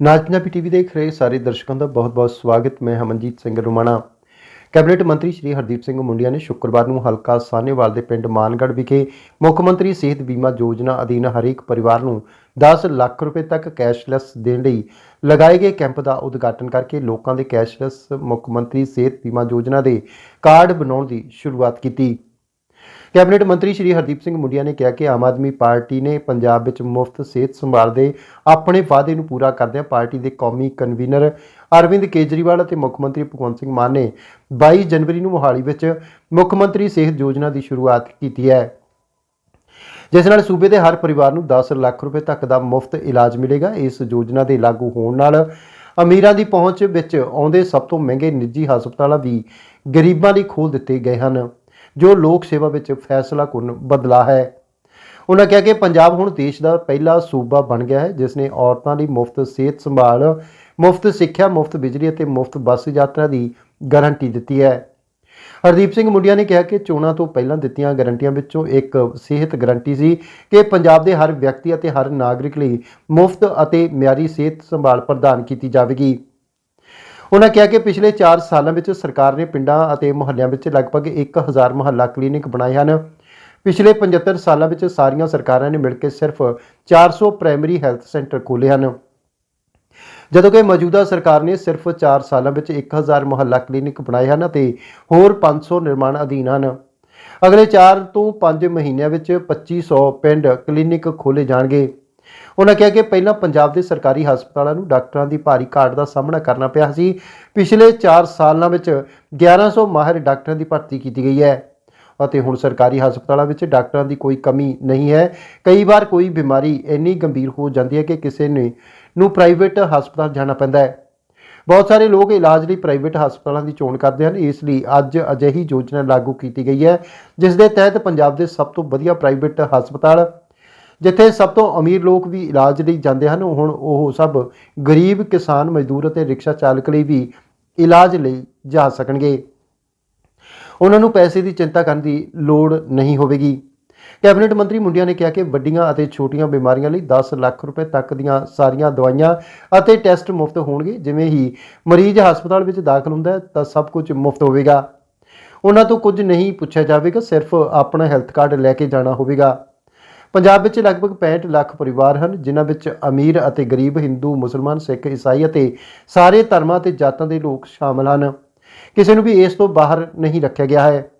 ਨਾਜ Punjabi TV ਦੇਖ ਰਹੇ ਸਾਰੇ ਦਰਸ਼ਕਾਂ ਦਾ ਬਹੁਤ-ਬਹੁਤ ਸਵਾਗਤ। ਮੈਂ ਹਮਨਜੀਤ ਸਿੰਘ ਰੁਮਾਣਾ। ਕੈਬਨਿਟ ਮੰਤਰੀ ਸ਼੍ਰੀ ਹਰਦੀਪ ਸਿੰਘ ਮੁੰਡਿਆ ਨੇ ਸ਼ੁੱਕਰਵਾਰ ਨੂੰ ਹਲਕਾ ਸਾਹਨੇਵਾਲ ਦੇ ਪਿੰਡ ਮਾਨਗੜ੍ਹ ਵਿਖੇ ਮੁੱਖ ਮੰਤਰੀ ਸਿਹਤ ਬੀਮਾ ਯੋਜਨਾ ਅਧੀਨ ਹਰੇਕ ਪਰਿਵਾਰ ਨੂੰ 10 ਲੱਖ ਰੁਪਏ ਤੱਕ ਕੈਸ਼ਲੈਸ ਦੇਣ ਲਈ ਲਗਾਏ ਗਏ ਕੈਂਪ ਦਾ ਉਦਘਾਟਨ ਕਰਕੇ ਲੋਕਾਂ ਦੇ ਕੈਸ਼ਲੈਸ ਮੁੱਖ ਮੰਤਰੀ ਸਿਹਤ ਬੀਮਾ ਯੋਜਨਾ ਦੇ ਕਾਰਡ ਬਣਾਉਣ ਦੀ ਸ਼ੁਰੂਆਤ ਕੀਤੀ। ਕੈਬਨਿਟ ਮੰਤਰੀ ਸ਼੍ਰੀ ਹਰਦੀਪ ਸਿੰਘ ਮੁੰਡਿਆ ਨੇ ਕਿਹਾ ਕਿ ਆਮ ਆਦਮੀ ਪਾਰਟੀ ਨੇ ਪੰਜਾਬ ਵਿੱਚ ਮੁਫਤ ਸਿਹਤ ਸੰਭਾਲ ਦੇ ਆਪਣੇ ਵਾਅਦੇ ਨੂੰ ਪੂਰਾ ਕਰਦਿਆਂ ਪਾਰਟੀ ਦੇ ਕੌਮੀ ਕਨਵੀਨਰ ਅਰਵਿੰਦ ਕੇਜਰੀਵਾਲ ਅਤੇ ਮੁੱਖ ਮੰਤਰੀ ਭਗਵੰਤ ਸਿੰਘ ਮਾਨ ਨੇ 22 ਜਨਵਰੀ ਨੂੰ ਮੋਹਾਲੀ ਵਿੱਚ ਮੁੱਖ ਮੰਤਰੀ ਸਿਹਤ ਯੋਜਨਾ ਦੀ ਸ਼ੁਰੂਆਤ ਕੀਤੀ ਹੈ। ਜਿਸ ਨਾਲ ਸੂਬੇ ਦੇ ਹਰ ਪਰਿਵਾਰ ਨੂੰ 10 ਲੱਖ ਰੁਪਏ ਤੱਕ ਦਾ ਮੁਫਤ ਇਲਾਜ ਮਿਲੇਗਾ। ਇਸ ਯੋਜਨਾ ਦੇ ਲਾਗੂ ਹੋਣ ਨਾਲ ਅਮੀਰਾਂ ਦੀ ਪਹੁੰਚ ਵਿੱਚ ਆਉਂਦੇ ਸਭ ਤੋਂ ਮਹਿੰਗੇ ਨਿੱਜੀ ਹਸਪਤਾਲਾਂ ਵੀ ਗਰੀਬਾਂ ਲਈ ਖੋਲ ਦਿੱਤੇ ਗਏ ਹਨ। ਜੋ ਲੋਕ ਸੇਵਾ ਵਿੱਚ ਫੈਸਲਾ ਕੁਨ ਬਦਲਾ ਹੈ। ਉਹਨਾਂ ਕਿਹਾ ਕਿ ਪੰਜਾਬ ਹੁਣ ਦੇਸ਼ ਦਾ ਪਹਿਲਾ ਸੂਬਾ ਬਣ ਗਿਆ ਹੈ, ਜਿਸ ਨੇ ਔਰਤਾਂ ਲਈ ਮੁਫਤ ਸਿਹਤ ਸੰਭਾਲ, ਮੁਫਤ ਸਿੱਖਿਆ, ਮੁਫਤ ਬਿਜਲੀ ਅਤੇ ਮੁਫਤ ਬੱਸ ਯਾਤਰਾ ਦੀ ਗਾਰੰਟੀ ਦਿੱਤੀ ਹੈ। ਹਰਦੀਪ ਸਿੰਘ ਮੁੰਡਿਆ ਨੇ ਕਿਹਾ ਕਿ ਚੋਣਾਂ ਤੋਂ ਪਹਿਲਾਂ ਦਿੱਤੀਆਂ ਗਾਰੰਟੀਆਂ ਵਿੱਚੋਂ ਇੱਕ ਸਿਹਤ ਗਾਰੰਟੀ ਸੀ ਕਿ ਪੰਜਾਬ ਦੇ ਹਰ ਵਿਅਕਤੀ ਅਤੇ ਹਰ ਨਾਗਰਿਕ ਲਈ ਮੁਫਤ ਅਤੇ ਮਿਆਰੀ ਸਿਹਤ ਸੰਭਾਲ ਪ੍ਰਦਾਨ ਕੀਤੀ ਜਾਵੇਗੀ। ਉਹਨਾਂ ਕਿਹਾ ਕਿ ਪਿਛਲੇ 4 ਸਾਲਾਂ ਵਿੱਚ ਸਰਕਾਰ ਨੇ ਪਿੰਡਾਂ ਅਤੇ ਮੁਹੱਲਿਆਂ ਵਿੱਚ ਲਗਭਗ 1000 ਮੁਹੱਲਾ ਕਲੀਨਿਕ ਬਣਾਏ ਹਨ। ਪਿਛਲੇ 75 ਸਾਲਾਂ ਵਿੱਚ ਸਾਰੀਆਂ ਸਰਕਾਰਾਂ ਨੇ ਮਿਲ ਕੇ ਸਿਰਫ 400 ਪ੍ਰਾਇਮਰੀ ਹੈਲਥ ਸੈਂਟਰ ਖੋਲ੍ਹੇ ਹਨ। ਜਦੋਂ ਕਿ ਮੌਜੂਦਾ ਸਰਕਾਰ ਨੇ ਸਿਰਫ 4 ਸਾਲਾਂ ਵਿੱਚ 1000 ਮੁਹੱਲਾ ਕਲੀਨਿਕ ਬਣਾਏ ਹਨ ਅਤੇ ਹੋਰ 500 ਨਿਰਮਾਣ ਅਧੀਨ ਹਨ। ਅਗਲੇ 4 ਤੋਂ 5 ਮਹੀਨਿਆਂ ਵਿੱਚ 2500 ਪਿੰਡ ਕਲੀਨਿਕ ਖੋਲੇ ਜਾਣਗੇ। ਉਹਨਾਂ ਕਿਹਾ ਕਿ ਪਹਿਲਾਂ ਪੰਜਾਬ ਦੇ ਸਰਕਾਰੀ ਹਸਪਤਾਲਾਂ ਨੂੰ ਡਾਕਟਰਾਂ ਦੀ ਭਾਰੀ ਘਾਟ ਦਾ ਸਾਹਮਣਾ ਕਰਨਾ ਪਿਆ ਸੀ। ਪਿਛਲੇ 4 ਸਾਲਾਂ ਵਿੱਚ 1100 ਮਾਹਿਰ ਡਾਕਟਰਾਂ ਦੀ ਭਰਤੀ ਕੀਤੀ ਗਈ ਹੈ ਅਤੇ ਹੁਣ ਸਰਕਾਰੀ ਹਸਪਤਾਲਾਂ ਵਿੱਚ ਡਾਕਟਰਾਂ ਦੀ ਕੋਈ ਕਮੀ ਨਹੀਂ ਹੈ। ਕਈ ਵਾਰ ਕੋਈ ਬਿਮਾਰੀ ਇੰਨੀ ਗੰਭੀਰ ਹੋ ਜਾਂਦੀ ਹੈ ਕਿ ਕਿਸੇ ਨੇ ਨੂੰ ਪ੍ਰਾਈਵੇਟ ਹਸਪਤਾਲ ਜਾਣਾ ਪੈਂਦਾ ਹੈ। ਬਹੁਤ ਸਾਰੇ ਲੋਕ ਇਲਾਜ ਲਈ ਪ੍ਰਾਈਵੇਟ ਹਸਪਤਾਲਾਂ ਦੀ ਚੋਣ ਕਰਦੇ ਹਨ। ਇਸ ਲਈ ਅੱਜ ਅਜਿਹੀ ਯੋਜਨਾ ਲਾਗੂ ਕੀਤੀ ਗਈ ਹੈ, ਜਿਸ ਦੇ ਤਹਿਤ ਪੰਜਾਬ ਦੇ ਸਭ ਤੋਂ ਵਧੀਆ ਪ੍ਰਾਈਵੇਟ ਹਸਪਤਾਲ ਜਿੱਥੇ ਸਭ ਤੋਂ ਅਮੀਰ ਲੋਕ ਵੀ ਇਲਾਜ ਲਈ ਜਾਂਦੇ ਹਨ, ਹੁਣ ਉਹ ਸਭ ਗਰੀਬ ਕਿਸਾਨ, ਮਜ਼ਦੂਰ ਅਤੇ ਰਿਕਸ਼ਾ ਚਾਲਕ ਲਈ ਵੀ ਇਲਾਜ ਲਈ ਜਾ ਸਕਣਗੇ। ਉਹਨਾਂ ਨੂੰ ਪੈਸੇ ਦੀ ਚਿੰਤਾ ਕਰਨ ਦੀ ਲੋੜ ਨਹੀਂ ਹੋਵੇਗੀ। ਕੈਬਨਿਟ ਮੰਤਰੀ ਮੁੰਡਿਆ ਨੇ ਕਿਹਾ ਕਿ ਵੱਡੀਆਂ ਅਤੇ ਛੋਟੀਆਂ ਬਿਮਾਰੀਆਂ ਲਈ 10 ਲੱਖ ਰੁਪਏ ਤੱਕ ਦੀਆਂ ਸਾਰੀਆਂ ਦਵਾਈਆਂ ਅਤੇ ਟੈਸਟ ਮੁਫਤ ਹੋਣਗੇ। ਜਿਵੇਂ ਹੀ ਮਰੀਜ਼ ਹਸਪਤਾਲ ਵਿੱਚ ਦਾਖਲ ਹੁੰਦਾ ਹੈ, ਤਾਂ ਸਭ ਕੁਝ ਮੁਫਤ ਹੋਵੇਗਾ। ਉਹਨਾਂ ਤੋਂ ਕੁਝ ਨਹੀਂ ਪੁੱਛਿਆ ਜਾਵੇਗਾ, ਸਿਰਫ ਆਪਣਾ ਹੈਲਥ ਕਾਰਡ ਲੈ ਕੇ ਜਾਣਾ ਹੋਵੇਗਾ। ਪੰਜਾਬ ਵਿੱਚ ਲਗਭਗ 65 ਲੱਖ ਪਰਿਵਾਰ ਹਨ, ਜਿਨ੍ਹਾਂ ਵਿੱਚ ਅਮੀਰ ਅਤੇ ਗਰੀਬ ਹਿੰਦੂ, ਮੁਸਲਮਾਨ, ਸਿੱਖ, ਈਸਾਈ ਅਤੇ ਸਾਰੇ ਧਰਮਾਂ ਤੇ ਜਾਤਾਂ ਦੇ ਲੋਕ ਸ਼ਾਮਲ ਹਨ। ਕਿਸੇ ਨੂੰ ਵੀ ਇਸ ਤੋਂ ਬਾਹਰ ਨਹੀਂ ਰੱਖਿਆ ਗਿਆ ਹੈ।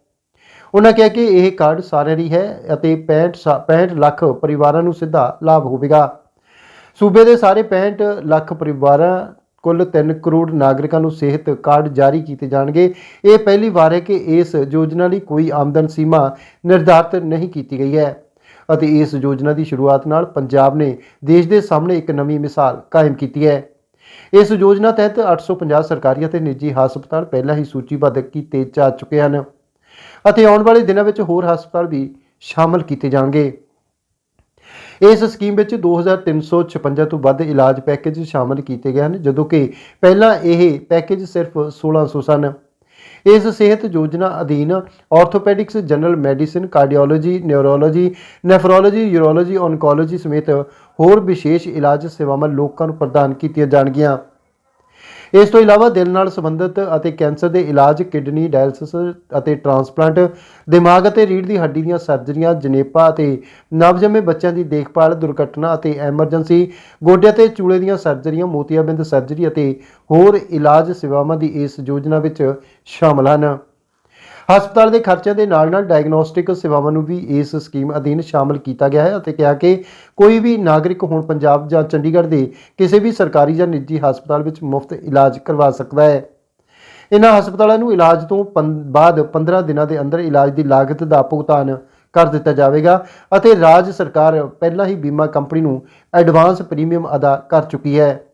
ਉਹਨਾਂ ਕਿਹਾ ਕਿ ਇਹ ਕਾਰਡ ਸਾਰਿਆਂ ਲਈ ਹੈ ਅਤੇ 65 ਸਾ- 65 ਲੱਖ ਪਰਿਵਾਰਾਂ ਨੂੰ ਸਿੱਧਾ ਲਾਭ ਹੋਵੇਗਾ। ਸੂਬੇ ਦੇ ਸਾਰੇ 65 ਲੱਖ ਪਰਿਵਾਰਾਂ ਕੁੱਲ 3 ਕਰੋੜ ਨਾਗਰਿਕਾਂ ਨੂੰ ਸਿਹਤ ਕਾਰਡ ਜਾਰੀ ਕੀਤੇ ਜਾਣਗੇ। ਇਹ ਪਹਿਲੀ ਵਾਰ ਹੈ ਕਿ ਇਸ ਯੋਜਨਾ ਲਈ ਕੋਈ ਆਮਦਨ ਸੀਮਾ ਨਿਰਧਾਰਤ ਨਹੀਂ ਕੀਤੀ ਗਈ ਹੈ। ਅਤੇ ਇਸ ਯੋਜਨਾ ਦੀ ਸ਼ੁਰੂਆਤ ਨਾਲ ਪੰਜਾਬ ਨੇ ਦੇਸ਼ ਦੇ ਸਾਹਮਣੇ ਇੱਕ ਨਵੀਂ ਮਿਸਾਲ ਕਾਇਮ ਕੀਤੀ ਹੈ। ਇਸ ਯੋਜਨਾ ਤਹਿਤ 850 ਸਰਕਾਰੀ ਅਤੇ ਨਿੱਜੀ ਹਸਪਤਾਲ ਪਹਿਲਾਂ ਹੀ ਸੂਚੀਬੱਧ ਕੀਤੇ ਜਾ ਚੁੱਕੇ ਹਨ ਅਤੇ ਆਉਣ ਵਾਲੇ ਦਿਨਾਂ ਵਿੱਚ ਹੋਰ ਹਸਪਤਾਲ ਵੀ ਸ਼ਾਮਲ ਕੀਤੇ ਜਾਣਗੇ। ਇਸ ਸਕੀਮ ਵਿੱਚ 2356 ਤੋਂ ਵੱਧ ਇਲਾਜ ਪੈਕੇਜ ਸ਼ਾਮਲ ਕੀਤੇ ਗਏ ਹਨ, ਜਦੋਂ ਕਿ ਪਹਿਲਾਂ ਇਹ ਪੈਕੇਜ ਸਿਰਫ 1600 ਸਨ। ਇਸ ਸਿਹਤ ਯੋਜਨਾ ਅਧੀਨ orthopaedics general medicine cardiology neurology nephrology urology oncology ਸਮੇਤ ਹੋਰ ਵਿਸ਼ੇਸ਼ ਇਲਾਜ ਸੇਵਾਵਾਂ ਲੋਕਾਂ ਨੂੰ ਪ੍ਰਦਾਨ ਕੀਤੀਆਂ ਜਾਣਗੀਆਂ। ਇਸ ਤੋਂ ਇਲਾਵਾ ਦਿਲ ਨਾਲ ਸੰਬੰਧਿਤ ਅਤੇ ਕੈਂਸਰ ਦੇ ਇਲਾਜ, ਕਿਡਨੀ ਡਾਇਲਿਸਿਸ ਅਤੇ ਟ੍ਰਾਂਸਪਲਾਂਟ, ਦਿਮਾਗ ਅਤੇ ਰੀੜ੍ਹ ਦੀ ਹੱਡੀ ਦੀਆਂ ਸਰਜਰੀਆਂ, ਜਨੇਪਾ ਅਤੇ ਨਵਜੰਮੇ ਬੱਚਿਆਂ ਦੀ ਦੇਖਭਾਲ, ਦੁਰਘਟਨਾ ਅਤੇ ਐਮਰਜੈਂਸੀ, ਗੋਡਿਆਂ ਤੇ ਚੂਲੇ ਦੀਆਂ ਸਰਜਰੀਆਂ, ਮੋਤੀਆਬਿੰਦ ਸਰਜਰੀ ਅਤੇ ਹੋਰ ਇਲਾਜ ਸੇਵਾਵਾਂ ਦੀ ਇਸ ਯੋਜਨਾ ਵਿੱਚ ਸ਼ਾਮਲ ਹਨ। ਹਸਪਤਾਲ ਦੇ ਖਰਚਿਆਂ ਦੇ ਨਾਲ-ਨਾਲ ਡਾਇਗਨੋਸਟਿਕ ਸੇਵਾਵਾਂ ਨੂੰ ਵੀ ਇਸ ਸਕੀਮ ਅਧੀਨ ਸ਼ਾਮਲ ਕੀਤਾ ਗਿਆ ਹੈ ਅਤੇ ਕਿਹਾ ਕਿ ਕੋਈ ਵੀ ਨਾਗਰਿਕ ਹੁਣ ਪੰਜਾਬ ਜਾਂ ਚੰਡੀਗੜ੍ਹ ਦੇ ਕਿਸੇ ਵੀ ਸਰਕਾਰੀ ਜਾਂ ਨਿੱਜੀ ਹਸਪਤਾਲ ਵਿੱਚ ਮੁਫਤ ਇਲਾਜ ਕਰਵਾ ਸਕਦਾ ਹੈ। ਇਹਨਾਂ ਹਸਪਤਾਲਾਂ ਨੂੰ ਇਲਾਜ ਤੋਂ ਪੰ- ਬਾਅਦ 15 ਦਿਨਾਂ ਦੇ ਅੰਦਰ ਇਲਾਜ ਦੀ ਲਾਗਤ ਦਾ ਭੁਗਤਾਨ ਕਰ ਦਿੱਤਾ ਜਾਵੇਗਾ ਅਤੇ ਰਾਜ ਸਰਕਾਰ ਪਹਿਲਾਂ ਹੀ ਬੀਮਾ ਕੰਪਨੀ ਨੂੰ ਐਡਵਾਂਸ ਪ੍ਰੀਮੀਅਮ ਅਦਾ ਕਰ ਚੁੱਕੀ ਹੈ।